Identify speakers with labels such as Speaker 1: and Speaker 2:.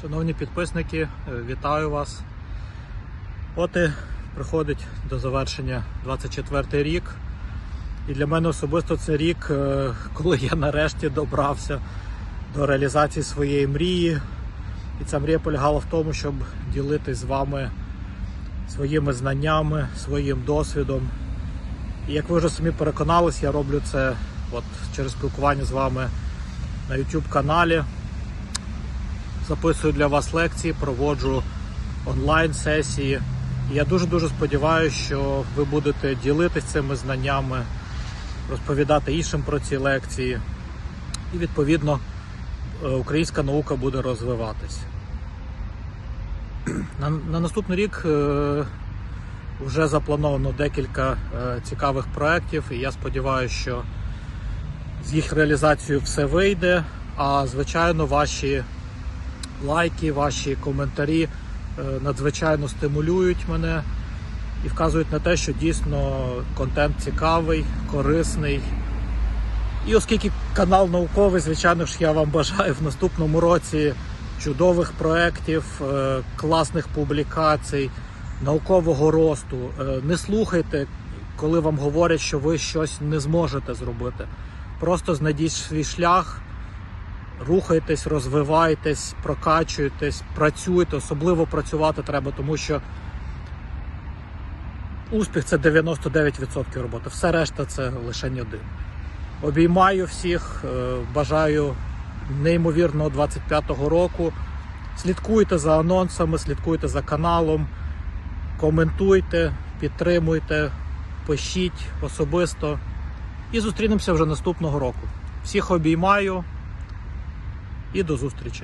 Speaker 1: Шановні підписники, е, вітаю вас. От і приходить до завершення 24 рік. І для мене особисто це рік, е, коли я нарешті добрався до реалізації своєї мрії. І ця мрія полягала в тому, щоб ділитись з вами своїми знаннями, своїм досвідом. І як ви вже самі переконались, я роблю це от через спілкування з вами на YouTube каналі. Записую для вас лекції, проводжу онлайн-сесії. Я дуже-дуже сподіваюся, що ви будете ділитися цими знаннями, розповідати іншим про ці лекції. І відповідно е, українська наука буде розвиватись. На, на наступний рік е, вже заплановано декілька е, цікавих проєктів, і я сподіваюся, що з їх реалізацією все вийде. А звичайно, ваші лайки, ваші коментарі е, надзвичайно стимулюють мене і вказують на те, що дійсно контент цікавий, корисний. І оскільки канал науковий, звичайно ж, я вам бажаю в наступному році чудових проєктів, е, класних публікацій, наукового росту. Е, Не слухайте, коли вам говорять, що ви щось не зможете зробити. Просто знайдіть свій шлях, рухайтесь, розвивайтесь, прокачуйтесь, працюйте. Особливо працювати треба, тому що успіх це 99% роботи. Все решта це лише один. Обіймаю всіх, е, бажаю неймовірного 25-го року. Слідкуйте за анонсами, слідкуйте за каналом, коментуйте, підтримуйте, пишіть особисто. І зустрінемося вже наступного року. Всіх обіймаю і до зустрічі!